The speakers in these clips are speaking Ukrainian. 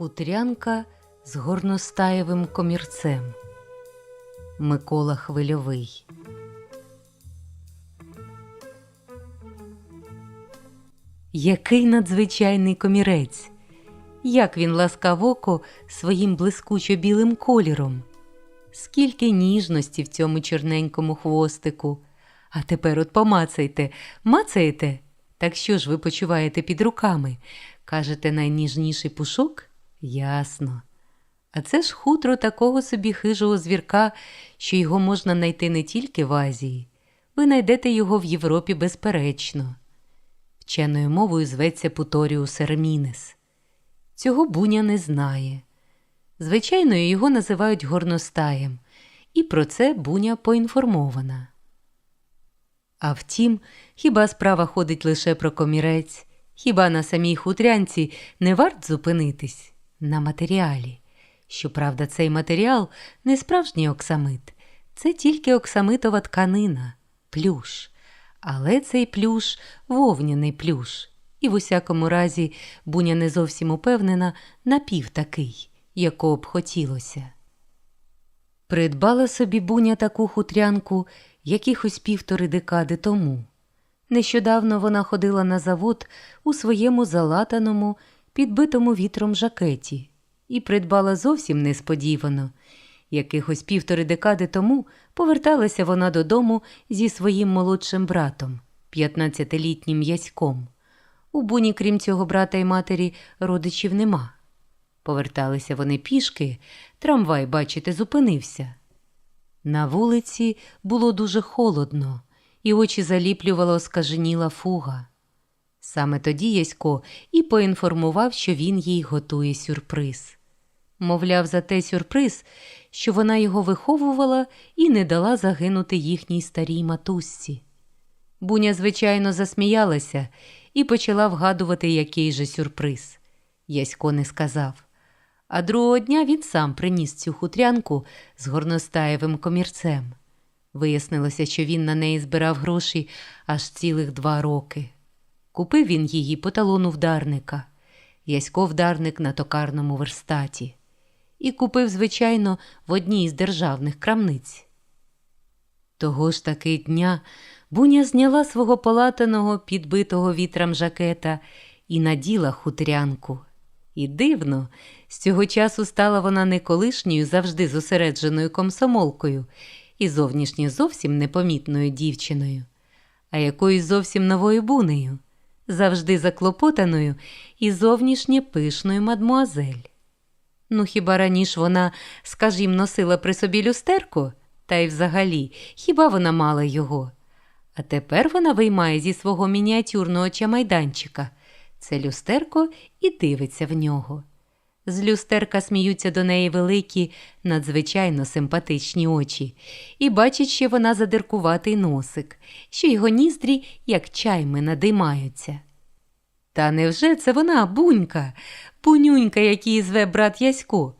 Хутрянка з горностаєвим комірцем. Микола Хвильовий. Який надзвичайний комірець! Як він ласкав око своїм блискучо білим кольором. Скільки ніжності в цьому чорненькому хвостику. А тепер от помацайте, мацаєте? Так що ж ви почуваєте під руками? Кажете, найніжніший пушок? Ясно. А це ж хутро такого собі хижого звірка, що його можна знайти не тільки в Азії. Ви знайдете його в Європі безперечно. Вченою мовою зветься Путоріус ермінес. Цього Буня не знає. Звичайно, його називають горностаєм, і про це Буня поінформована. А втім, хіба справа ходить лише про комірець, хіба на самій хутрянці не варт зупинитись на матеріалі. Щоправда, цей матеріал не справжній оксамит, це тільки оксамитова тканина, плюш. Але цей плюш вовняний плюш, і в усякому разі буня не зовсім упевнена напів такий, якого б хотілося. Придбала собі буня таку хутрянку якихось півтори декади тому. Нещодавно вона ходила на завод у своєму залатаному, підбитому вітром жакеті і придбала зовсім несподівано. Якихось півтори декади тому поверталася вона додому зі своїм молодшим братом, 15-літнім яськом. У буні, крім цього брата і матері, родичів нема. Поверталися вони пішки, трамвай, бачите, зупинився. На вулиці було дуже холодно, і очі заліплювала оскаженіла фуга. Саме тоді Ясько і поінформував, що він їй готує сюрприз. Мовляв, за те сюрприз, що вона його виховувала і не дала загинути їхній старій матусці. Буня, звичайно, засміялася і почала вгадувати, який же сюрприз. Ясько не сказав. А другого дня він сам приніс цю хутрянку з горностаєвим комірцем. Вияснилося, що він на неї збирав гроші аж цілих два роки. Купив він її по талону вдарника, Ясько вдарник на токарному верстаті, і купив, звичайно, в одній із державних крамниць. Того ж таки дня Буня зняла свого полатаного, підбитого вітром жакета і наділа хутрянку. І дивно, з цього часу стала вона не колишньою, завжди зосередженою комсомолкою і зовнішньо зовсім непомітною дівчиною, а якоюсь зовсім новою бунею, завжди заклопотаною і зовнішнє пишною мадмуазель. Ну, хіба раніше вона, скажімо, носила при собі люстерку, та й взагалі, хіба вона мала його? А тепер вона виймає зі свого мініатюрного чамайданчика це люстерко і дивиться в нього. З люстерка сміються до неї великі, надзвичайно симпатичні очі, і бачить, що вона задиркуватий носик, що його ніздрі, як чайми, надимаються. Та невже це вона, бунька, бунюнька, як її зве брат Ясько?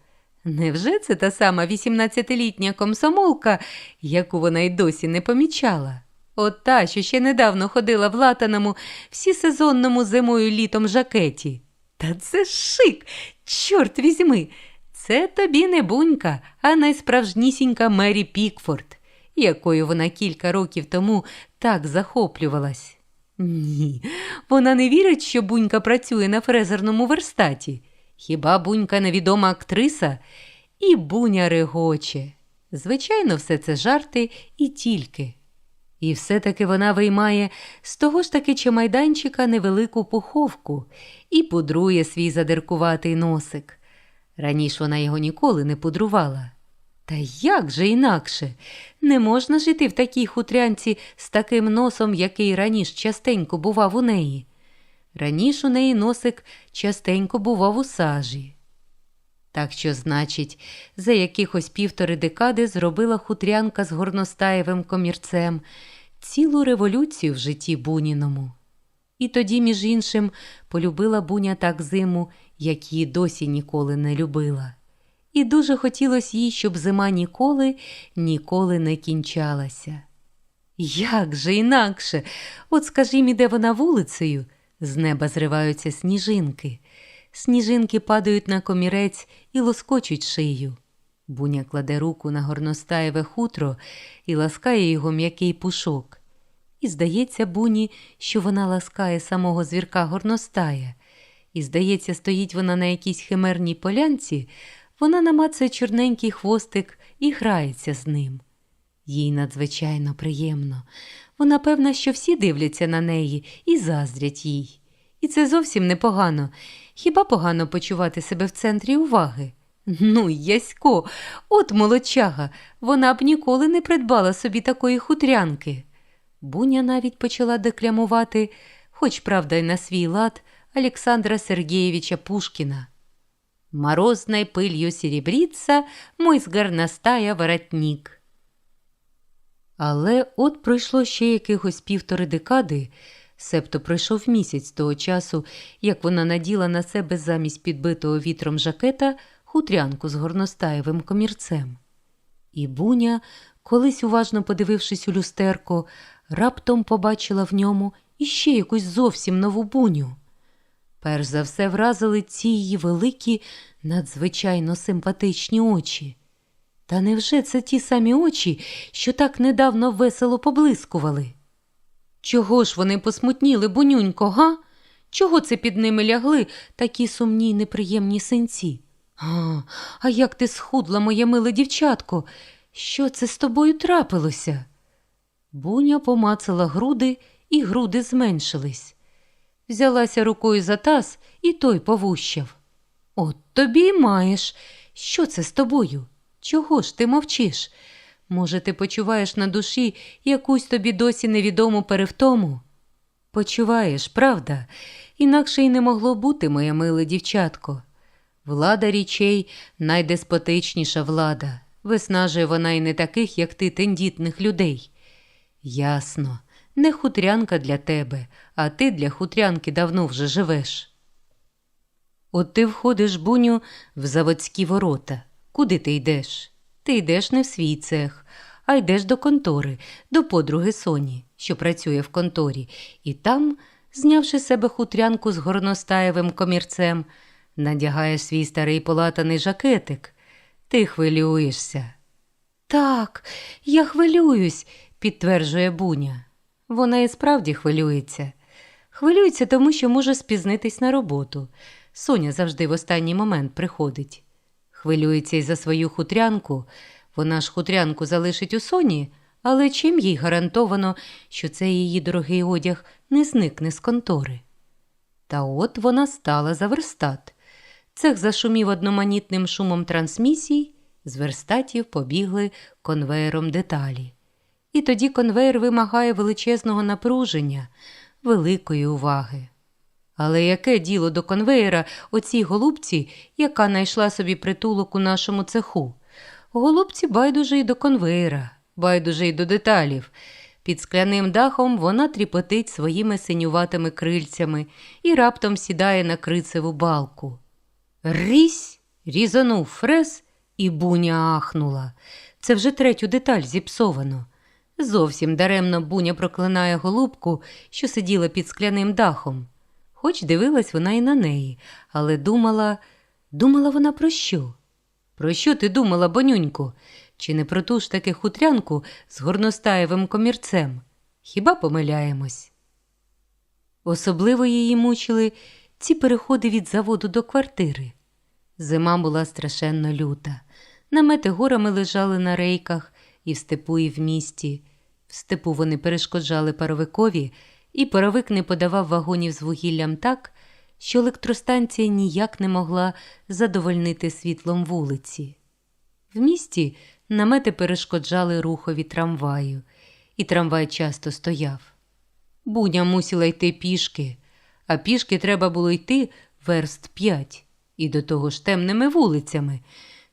Невже це та сама 18-літня комсомолка, яку вона й досі не помічала? От та, що ще недавно ходила в латаному всісезонному зимою літом жакеті. Та це шик, чорт візьми. Це тобі не бунька, а найсправжнісінька Мері Пікфорд, якою вона кілька років тому так захоплювалась. Ні, вона не вірить, що бунька працює на фрезерному верстаті. Хіба бунька невідома актриса? І буня регоче. Звичайно, все це жарти і тільки. І все-таки вона виймає з того ж таки чемайданчика невелику пуховку і пудрує свій задиркуватий носик. Раніше вона його ніколи не пудрувала. Та як же інакше? Не можна жити в такій хутрянці з таким носом, який раніше частенько бував у неї. Раніше у неї носик частенько бував у сажі. Так що, значить, за якихось півтори декади зробила хутрянка з горностаєвим комірцем цілу революцію в житті Буніному. І тоді, між іншим, полюбила Буня так зиму, як її досі ніколи не любила. І дуже хотілося їй, щоб зима ніколи, ніколи не кінчалася. Як же інакше? От скажімо, іде вона вулицею, з неба зриваються сніжинки. Сніжинки падають на комірець і лоскочуть шию. Буня кладе руку на горностаєве хутро і ласкає його м'який пушок. І здається буні, що вона ласкає самого звірка горностая. І, здається, стоїть вона на якійсь химерній полянці, вона намацує чорненький хвостик і грається з ним. Їй надзвичайно приємно. Вона певна, що всі дивляться на неї і заздрять їй. І це зовсім непогано. Хіба погано почувати себе в центрі уваги? Ну, Ясько, от молодчага, вона б ніколи не придбала собі такої хутрянки. Буня навіть почала декламувати, хоч правда й на свій лад, Александра Сергеевича Пушкіна. Морозной пылью серебрится мой з горностая воротник. Але от пройшло ще якихось півтори декади, себто пройшов місяць того часу, як вона наділа на себе замість підбитого вітром жакета хутрянку з горностаєвим комірцем. І буня, колись уважно подивившись у люстерко, раптом побачила в ньому іще якусь зовсім нову буню. Перш за все вразили ці її великі, надзвичайно симпатичні очі. Та невже це ті самі очі, що так недавно весело поблискували? Чого ж вони посмутніли, бунюнько, га? Чого це під ними лягли такі сумні й неприємні синці? А, а як ти схудла, моє миле дівчатко? Що це з тобою трапилося? Буня помацала груди, і груди зменшились. Взялася рукою за таз, і той повущав. От тобі маєш. Що це з тобою? Чого ж ти мовчиш? Може, ти почуваєш на душі якусь тобі досі невідому перевтому? Почуваєш, правда? Інакше й не могло бути, моє миле дівчатко. Влада річей найдеспотичніша влада. Виснажує вона й не таких, як ти, тендітних людей. Ясно, не хутрянка для тебе, а ти для хутрянки давно вже живеш. От ти входиш, буню, в заводські ворота. Куди ти йдеш? Ти йдеш не в свій цех, а йдеш до контори, до подруги Соні, що працює в конторі, і там, знявши себе хутрянку з горностаєвим комірцем, надягає свій старий полатаний жакетик. Ти хвилюєшся. Так, я хвилююсь, підтверджує Буня. Вона і справді хвилюється. Хвилюється, тому що може спізнитись на роботу. Соня завжди в останній момент приходить. Хвилюється й за свою хутрянку. Вона ж хутрянку залишить у Соні, але чим їй гарантовано, що цей її дорогий одяг не зникне з контори? Та от вона стала за верстат. Цех зашумів одноманітним шумом трансмісій, з верстатів побігли конвеєром деталі. І тоді конвеєр вимагає величезного напруження, великої уваги. Але яке діло до конвеєра оцій голубці, яка знайшла собі притулок у нашому цеху? Голубці байдуже й до конвеєра, байдуже й до деталів. Під скляним дахом вона тріпотить своїми синюватими крильцями і раптом сідає на крицеву балку. Рісь різанув фрез, і буня ахнула. Це вже третю деталь зіпсовано. Зовсім даремно буня проклинає голубку, що сиділа під скляним дахом. Хоч дивилась вона і на неї, але думала, думала вона про що? Про що ти думала, бонюнько? Чи не про ту ж таки хутрянку з горностаєвим комірцем? Хіба помиляємось? Особливо її мучили ці переходи від заводу до квартири. Зима була страшенно люта. Намети горами лежали на рейках і в степу, і в місті. В степу вони перешкоджали паровикові, і паровик не подавав вагонів з вугіллям так, що електростанція ніяк не могла задовольнити світлом вулиці. В місті намети перешкоджали рухові трамваю, і трамвай часто стояв. Буня мусила йти пішки, а пішки треба було йти верст п'ять, і до того ж темними вулицями.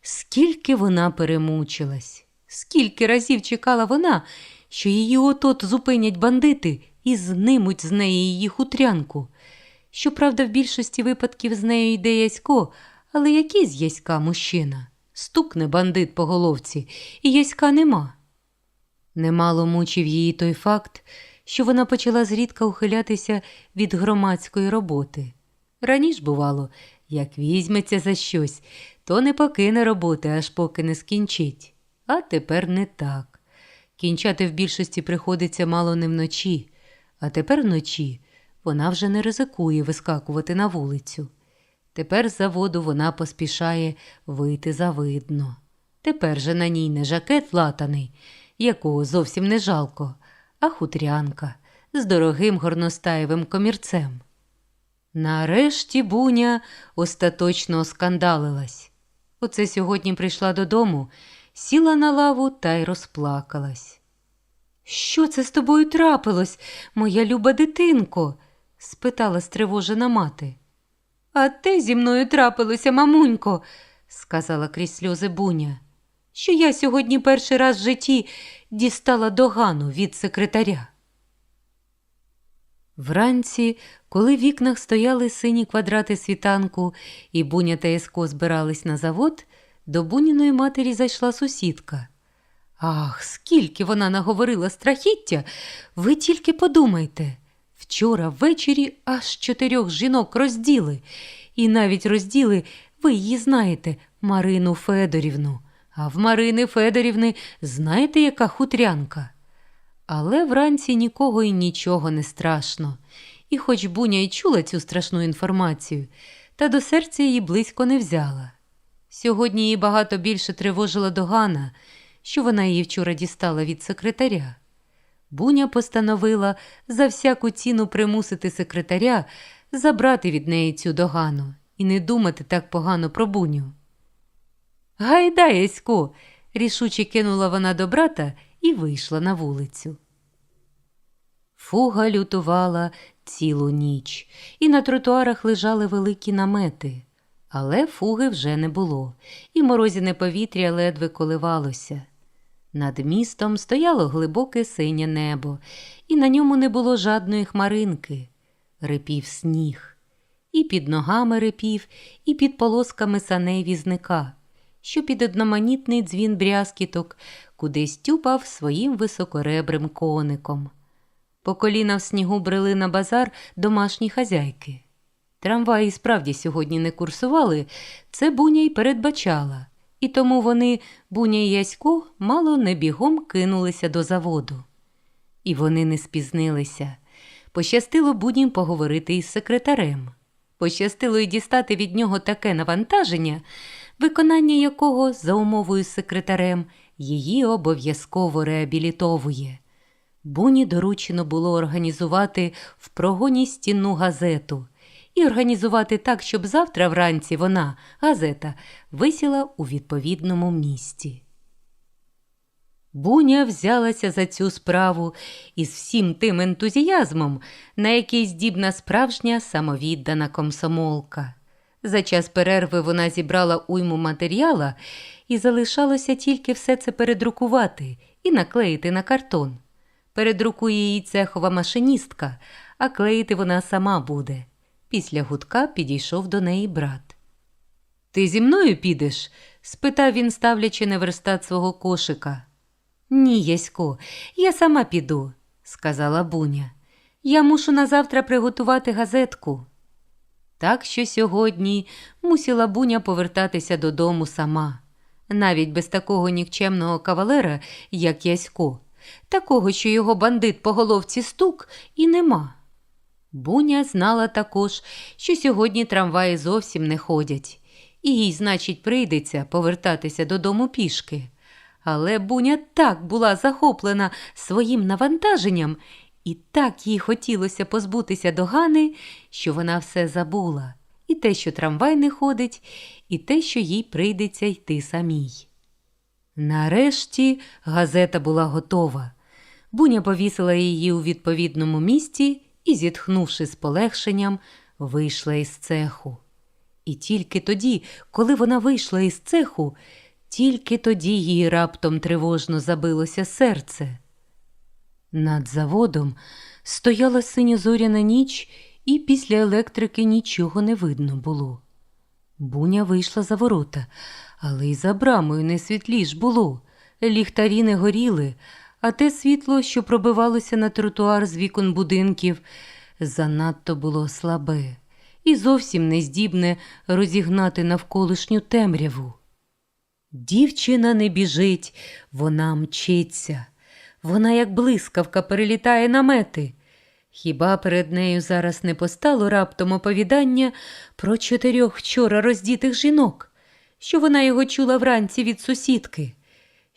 Скільки вона перемучилась, скільки разів чекала вона, що її от-от зупинять бандити і знимуть з неї її хутрянку. Щоправда, в більшості випадків з нею йде ясько, але який з яська мужчина? Стукне бандит по головці, і яська нема. Немало мучив її той факт, що вона почала зрідка ухилятися від громадської роботи. Раніше, бувало, Як візьметься за щось, то не покине роботи, аж поки не скінчить. А тепер не так. Кінчати в більшості приходиться мало не вночі, а тепер вночі вона вже не ризикує вискакувати на вулицю. Тепер з заводу вона поспішає вийти завидно. Тепер же на ній не жакет латаний, якого зовсім не жалко, а хутрянка з дорогим горностаєвим комірцем. Нарешті буня остаточно оскандалилась. Оце сьогодні прийшла додому, сіла на лаву та й розплакалась. Що це з тобою трапилось, моя люба дитинко? спитала стривожена мати. А те зі мною трапилося, мамунько, сказала крізь сльози буня, що я сьогодні перший раз в житті дістала догану від секретаря. Вранці, коли в вікнах стояли сині квадрати світанку, і буня та Еско збирались на завод, до буніної матері зайшла сусідка. Ах, скільки вона наговорила страхіття, ви тільки подумайте. Вчора ввечері аж чотирьох жінок розділи, і навіть розділи, ви її знаєте, Марину Федорівну. А в Марини Федорівни знаєте, яка хутрянка? Але вранці нікого і нічого не страшно. І хоч буня й чула цю страшну інформацію, та до серця її близько не взяла. Сьогодні її багато більше тривожила догана, що вона її вчора дістала від секретаря. Буня постановила за всяку ціну примусити секретаря забрати від неї цю догану і не думати так погано про буню. Гайда, Ясько, рішуче кинула вона до брата і вийшла на вулицю. Фуга лютувала цілу ніч, і на тротуарах лежали великі намети. Але фуги вже не було, і морозіне повітря ледве коливалося. Над містом стояло глибоке синє небо, і на ньому не було жадної хмаринки. Рипів сніг. І під ногами рипів, і під полосками саней візника, що під одноманітний дзвін брязкіток кудись тюпав своїм високоребрим коником. По коліна в снігу брели на базар домашні хазяйки. Трамваї справді сьогодні не курсували, це буня й передбачала, і тому вони, буня й Ясько, мало не бігом кинулися до заводу. І вони не спізнилися. Пощастило буднім поговорити із секретарем. Пощастило й дістати від нього таке навантаження, виконання якого, за умовою з секретарем, її обов'язково реабілітовує. Буні доручено було організувати в прогоні стінну газету і організувати так, щоб завтра вранці вона, газета, висіла у відповідному місці. Буня взялася за цю справу із всім тим ентузіазмом, на який здібна справжня самовіддана комсомолка. За час перерви вона зібрала уйму матеріала і залишалося тільки все це передрукувати і наклеїти на картон. Передрукує її цехова машиністка, а клеїти вона сама буде. Після гудка підійшов до неї брат. Ти зі мною підеш? спитав він, ставлячи на верстат свого кошика. Ні, Ясько, я сама піду, сказала буня. Я мушу на завтра приготувати газетку. Так що сьогодні мусила буня повертатися додому сама, навіть без такого нікчемного кавалера, як Ясько, такого, що його бандит по головці стук, і нема. Буня знала також, що сьогодні трамваї зовсім не ходять, і їй, значить, прийдеться повертатися додому пішки. Але буня так була захоплена своїм навантаженням, і так їй хотілося позбутися догани, що вона все забула, і те, що трамвай не ходить, і те, що їй прийдеться йти самій. Нарешті газета була готова. Буня повісила її у відповідному місці і, зітхнувши з полегшенням, вийшла із цеху. І тільки тоді, коли вона вийшла із цеху, тільки тоді їй раптом тривожно забилося серце. Над заводом стояла синьо-зоряна ніч, і після електрики нічого не видно було. Буня вийшла за ворота, але й за брамою не світліш було. Ліхтарі не горіли, а те світло, що пробивалося на тротуар з вікон будинків, занадто було слабе, і зовсім не здібне розігнати навколишню темряву. Дівчина не біжить, вона мчиться. Вона, як блискавка, перелітає намети. Хіба перед нею зараз не постало раптом оповідання про чотирьох вчора роздітих жінок, що вона його чула вранці від сусідки?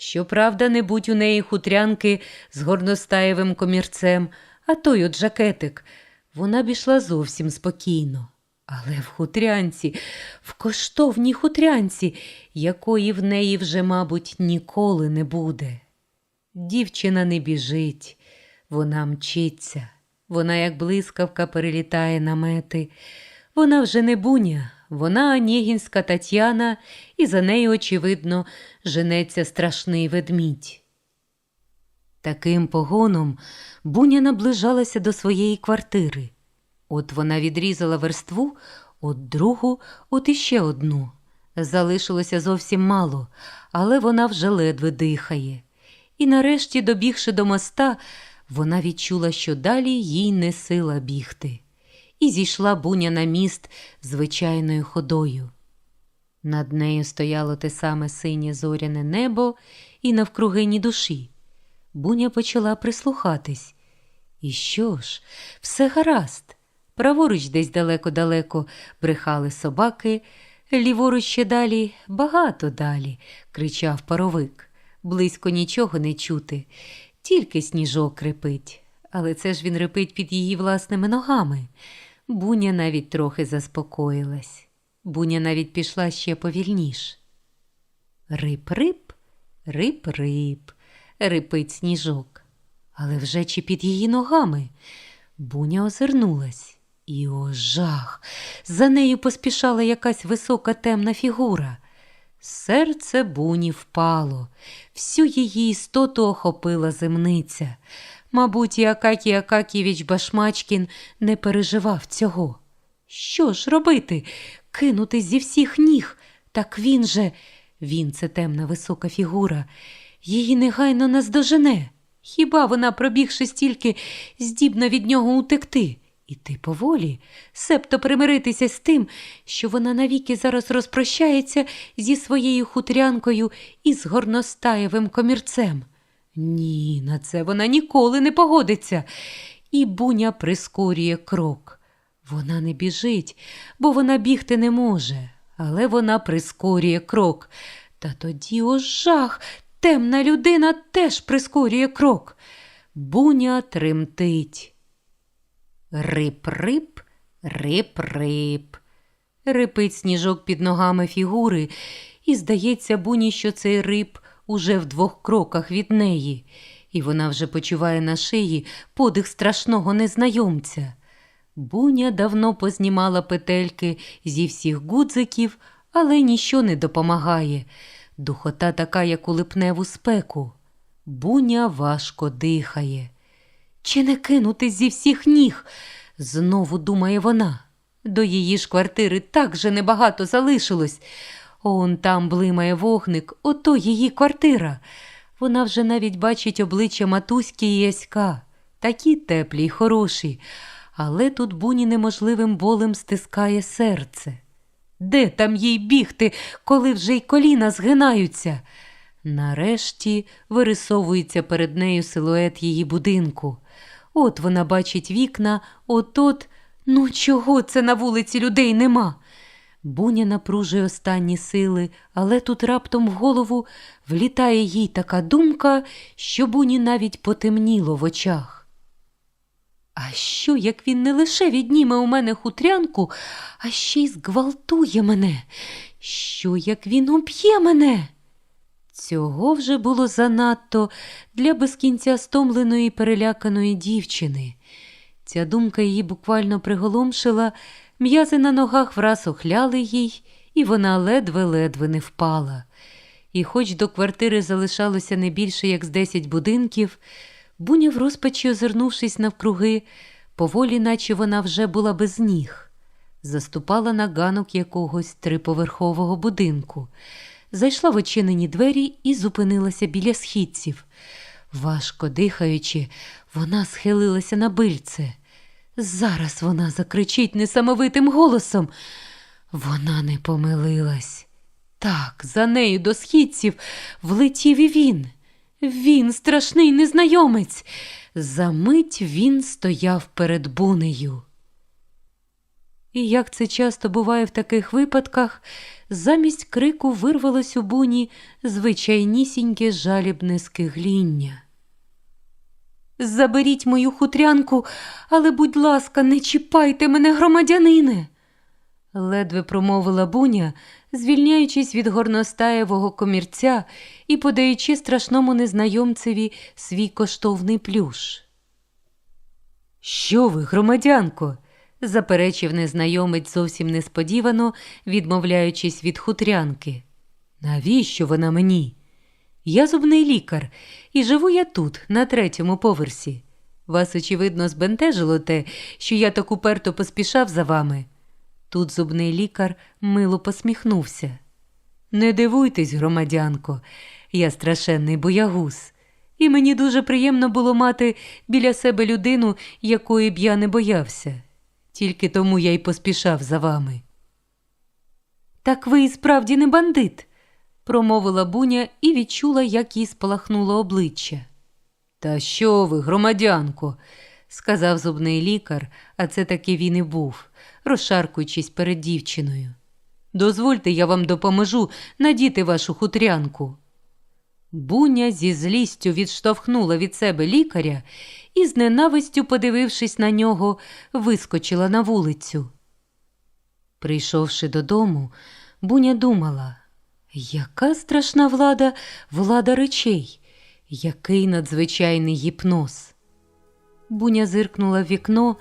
Щоправда, не будь у неї хутрянки з горностаєвим комірцем, а той от жакетик, вона б ішла зовсім спокійно. Але в хутрянці, в коштовній хутрянці, якої в неї вже, мабуть, ніколи не буде. Дівчина не біжить, вона мчиться, вона, як блискавка, перелітає намети. Вона вже не буня, вона Онєгінська Тетяна, і за нею, очевидно, женеться страшний ведмідь. Таким погоном буня наближалася до своєї квартири. От вона відрізала верству, от другу, от іще одну. Залишилося зовсім мало, але вона вже ледве дихає. І нарешті, добігши до моста, вона відчула, що далі їй не сила бігти, і зійшла буня на міст звичайною ходою. Над нею стояло те саме синє зоряне небо і навкруги ні душі. Буня почала прислухатись. І що ж, все гаразд. Праворуч десь далеко-далеко брехали собаки, ліворуч ще далі, багато далі, кричав паровик. Близько нічого не чути, тільки сніжок репить. Але це ж він репить під її власними ногами. Буня навіть трохи заспокоїлась. Буня навіть пішла ще повільніш. Рип-рип, рип-рип, рипить сніжок. Але вже чи під її ногами. Буня озирнулась. І о жах! За нею поспішала якась висока темна фігура. Серце буні впало, всю її істоту охопила земниця. Мабуть, і Акакій Акаківич Башмачкін не переживав цього. Що ж робити? Кинути зі всіх ніг? Так він же, він це темна висока фігура, її негайно наздожене. Хіба вона, пробігши стільки, здібна від нього утекти? Іти поволі, себто примиритися з тим, що вона навіки зараз розпрощається зі своєю хутрянкою і з горностаєвим комірцем. Ні, на це вона ніколи не погодиться. І буня прискорює крок. Вона не біжить, бо вона бігти не може, але вона прискорює крок. Та тоді о жах, темна людина теж прискорює крок. Буня тремтить. Рип-рип, рип-рип. Рипить сніжок під ногами фігури, і здається, буні, що цей рип уже в двох кроках від неї, і вона вже почуває на шиї подих страшного незнайомця. Буня давно познімала петельки зі всіх гудзиків, але ніщо не допомагає. Духота така, як у липневу спеку. Буня важко дихає. Чи не кинути зі всіх ніг? Знову думає вона. До її ж квартири так же небагато залишилось. Он там блимає вогник, ото її квартира. Вона вже навіть бачить обличчя матуськи і яська, такі теплі й хороші, але тут буні неможливим болем стискає серце. Де там їй бігти, коли вже й коліна згинаються? Нарешті вирисовується перед нею силует її будинку. От вона бачить вікна, от от, ну чого це на вулиці людей нема? Буня напружує останні сили, але тут раптом в голову влітає їй така думка, що буні навіть потемніло в очах. А що, як він не лише відніме у мене хутрянку, а ще й зґвалтує мене? Що, як він уб'є мене? Цього вже було занадто для без кінця стомленої переляканої дівчини. Ця думка її буквально приголомшила, м'язи на ногах враз охляли їй, і вона ледве-ледве не впала. І, хоч до квартири залишалося не більше, як з десять будинків, буня в розпачі, озирнувшись навкруги, поволі, наче вона вже була без ніг, заступала на ганок якогось триповерхового будинку зайшла в очинені двері і зупинилася біля східців. Важко дихаючи, вона схилилася на бильце. Зараз вона закричить несамовитим голосом. Вона не помилилась. Так, за нею до східців влетів і він. Він страшний незнайомець. Замить він стояв перед бунею. І як це часто буває в таких випадках, замість крику вирвалось у буні звичайнісіньке жалібне скигління. Заберіть мою хутрянку, але, будь ласка, не чіпайте мене, громадянине. Ледве промовила буня, звільняючись від горностаєвого комірця і подаючи страшному незнайомцеві свій коштовний плюш. Що ви, громадянко? заперечив незнайомець зовсім несподівано, відмовляючись від хутрянки. Навіщо вона мені? Я зубний лікар, і живу я тут, на третьому поверсі. Вас, очевидно, збентежило те, що я так уперто поспішав за вами. Тут зубний лікар мило посміхнувся. Не дивуйтесь, громадянко, я страшенний боягуз, і мені дуже приємно було мати біля себе людину, якої б я не боявся. Тільки тому я й поспішав за вами. Так ви і справді не бандит, промовила буня і відчула, як їй спалахнуло обличчя. Та що ви, громадянко, сказав зубний лікар, а це таки він і був, розшаркуючись перед дівчиною. Дозвольте, я вам допоможу надіти вашу хутрянку. Буня зі злістю відштовхнула від себе лікаря і, з ненавистю, подивившись на нього, вискочила на вулицю. Прийшовши додому, Буня думала, яка страшна влада влада речей, який надзвичайний гіпноз. Буня зиркнула в вікно,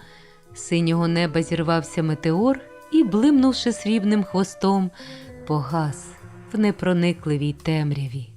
синього неба зірвався метеор і, блимнувши срібним хвостом, погас в непроникливій темряві.